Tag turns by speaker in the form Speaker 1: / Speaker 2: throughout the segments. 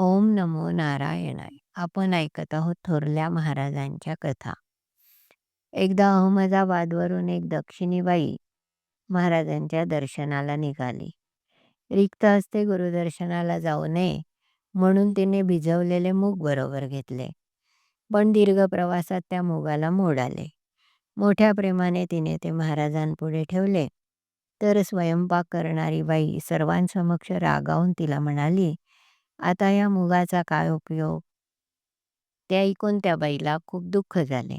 Speaker 1: ओम नमो नारायणाय. आपण ऐकत आहोत थोरल्या महाराजांच्या कथा. एकदा अहमदाबादवरून एक दक्षिणी बाई महाराजांच्या दर्शनाला निघाली. रिक्त हस्ते गुरुदर्शनाला जाऊ नये म्हणून तिने भिजवलेले मूग बरोबर घेतले. पण दीर्घ प्रवासात त्या मुगाला मोड आले मोठ्या प्रेमाने तिने ते महाराजांपुढे ठेवले. तर स्वयंपाक करणारी बाई सर्वांसमक्ष रागावून तिला म्हणाली आता या मुगाचा काय उपयोग? ते ऐकून त्या बाईला खूप दुःख झाले.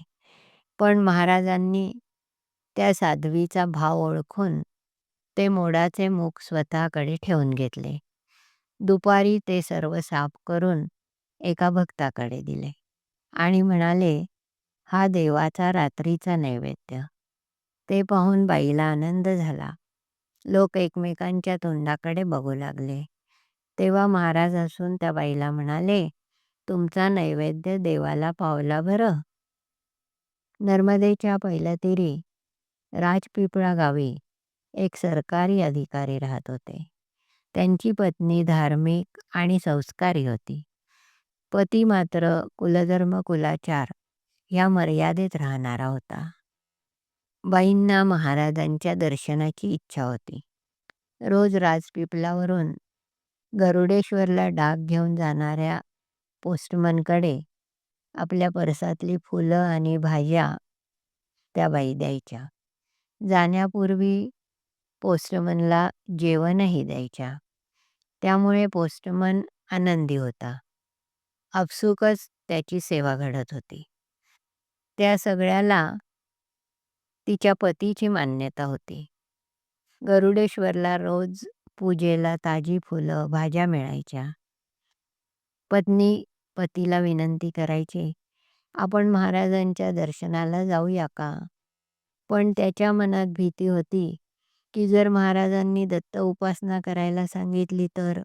Speaker 1: पण महाराजांनी त्या साध्वीचा भाव ओळखून ते मोडाचे मूग स्वतःकडे ठेवून घेतले. दुपारी ते सर्व साफ करून एका भक्ताकडे दिले आणि म्हणाले हा देवाचा रात्रीचा नैवेद्य. ते पाहून बाईला आनंद झाला. लोक एकमेकांच्या तोंडाकडे बघू लागले. तेव्हा महाराज असून त्या बाईला म्हणाले तुमचा नैवेद्य देवाला पावला बरं नर्मदेच्या पैलतीरी राजपिपळा गावी एक सरकारी अधिकारी राहत होते. त्यांची पत्नी धार्मिक आणि संस्कारी होती. पती मात्र कुलधर्म कुलाचार या मर्यादेत राहणारा होता. बाईंना महाराजांच्या दर्शनाची इच्छा होती. रोज राजपिपलावरून गरुडेश्वरला डाक घेऊन जाणाऱ्या पोस्टमनकडे आपल्या परसातली फुलं आणि भाज्या त्या बाई द्यायच्या. जाण्यापूर्वी पोस्टमनला जेवणही द्यायच्या. त्यामुळे पोस्टमन आनंदी होता. आपसुकच त्याची सेवा घडत होती. त्या सगळ्याला तिच्या पतीची मान्यता होती. गरुडेश्वरला रोज पूजेला ताजी फुलं भाज्या मिळायच्या. पत्नी पतीला विनंती करायची आपण महाराजांच्या दर्शनाला जाऊया का? पण त्याच्या मनात भीती होती की जर महाराजांनी दत्त उपासना करायला सांगितली तर?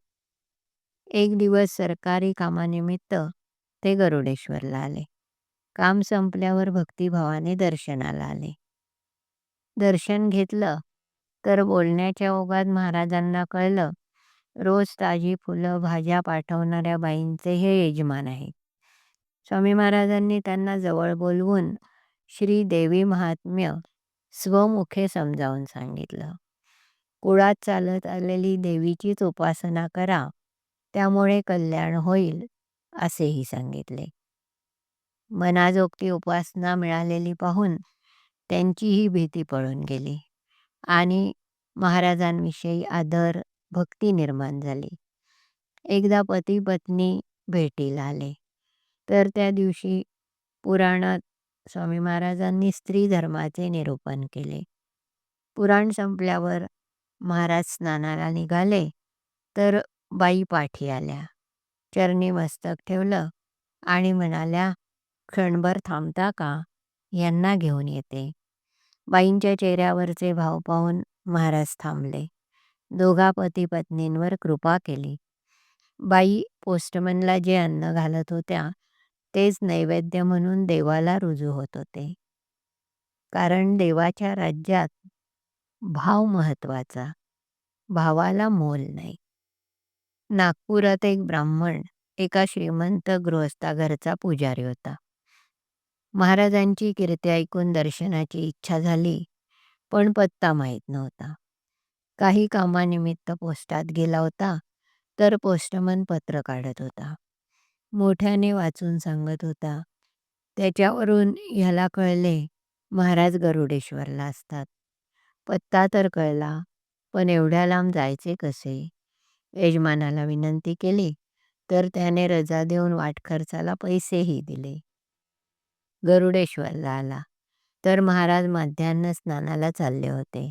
Speaker 1: एक दिवस सरकारी कामानिमित्त ते गरुडेश्वरला आले. काम संपल्यावर भक्तिभावाने दर्शनाला आले. दर्शन घेतलं तर बोलण्याच्या ओघात महाराजांना कळलं रोज ताजी फुलं भाज्या पाठवणाऱ्या बाईंचे हे यजमान आहेत स्वामी महाराजांनी त्यांना जवळ बोलवून श्री देवी महात्म्य स्वमुखे समजावून सांगितलं. कुळात चालत आलेली देवीचीच उपासना करा त्यामुळे कल्याण होईल असेही सांगितले. मनाजोगती उपासना मिळालेली पाहून त्यांचीही भीती पळून गेली. आणि महाराजांविषयी आदर भक्ती निर्माण झाली. एकदा पती पत्नी भेटीला आले. तर त्या दिवशी पुराणात स्वामी महाराजांनी स्त्री धर्माचे निरूपण केले. पुराण संपल्यावर महाराज स्नानाला निघाले तर बाई पाठी आल्या. चरणी मस्तक ठेवलं आणि म्हणाल्या क्षणभर थांबता का? यांना घेऊन येते. बाईंच्या चेहऱ्यावरचे भाव पाहून महाराज थांबले. दोघा पती पत्नींवर कृपा केली. बाई पोस्टमनला जे अन्न घालत होत्या तेच नैवेद्य म्हणून देवाला रुजू होत होते. कारण देवाच्या राज्यात भाव महत्त्वाचा भावाला मोल नाही. नागपुरात एक ब्राह्मण एका श्रीमंत गृहस्था घरचा पुजारी होता. महाराजांची कीर्ती ऐकून दर्शनाची इच्छा झाली पण पत्ता माहीत नव्हता. काही कामानिमित्त पोस्टात गेला होता तर पोस्टमन पत्र काढत होता. मोठ्याने वाचून सांगत होता त्याच्यावरून ह्याला कळले महाराज गरुडेश्वरला असतात. पत्ता तर कळला पण एवढ्या लांब जायचे कसे? यजमानाला विनंती केली तर त्याने रजा देऊन वाटखर्चाला पैसेही दिले. गरुडेश्वरला. आला तर महाराज मध्यान्ह स्नानाला चालले होते.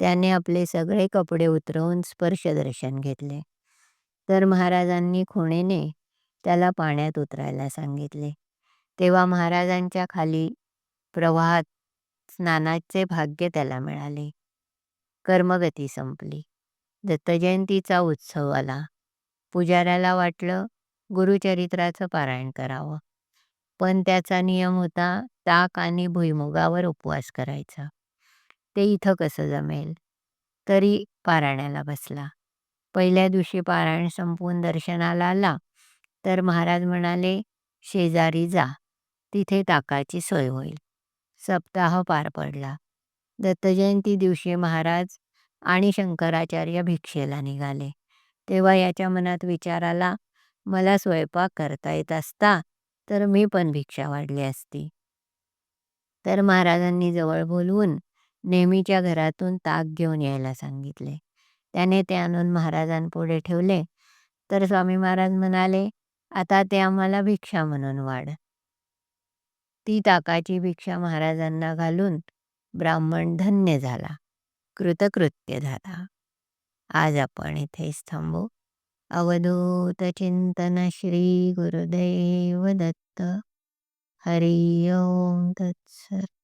Speaker 1: त्याने आपले सगळे कपडे उतरवून स्पर्शदर्शन घेतले. तर महाराजांनी खुणेने त्याला पाण्यात उतरायला सांगितले. तेव्हा महाराजांच्या खाली प्रवाहात स्नानाचे भाग्य त्याला मिळाले. कर्मगती संपली. दत्तजयंतीचा उत्सव आला. पुजाऱ्याला वाटलं गुरुचरित्राचं पारायण करावं. पण त्याचा नियम होता ताक आणि भुईमुगावर उपवास करायचा. ते इथं कसं जमेल? तरी पारायणाला बसला. पहिल्या दिवशी पारायण संपवून दर्शनाला आला तर महाराज म्हणाले शेजारी जा. तिथे ताकाची सोय होईल. सप्ताह पार पडला. दत्तजयंती दिवशी महाराज आणि शंकराचार्य भिक्षेला निघाले. तेव्हा याच्या मनात विचार आला मला स्वयंपाक करता येत असता तर मी पण भिक्षा वाढली असती. तर महाराजांनी जवळ बोलवून नेहमीच्या घरातून ताक घेऊन यायला सांगितले. त्याने ते आणून महाराजांपुढे ठेवले. तर स्वामी महाराज म्हणाले आता ते आम्हाला भिक्षा म्हणून वाढ. ती ताकाची भिक्षा महाराजांना घालून ब्राह्मण धन्य झाला. कृतकृत्य झाला. आज आपण इथेच थांबू. अवधूत चिंतन श्री गुरुदेव दत्त हरि ओम तत्सत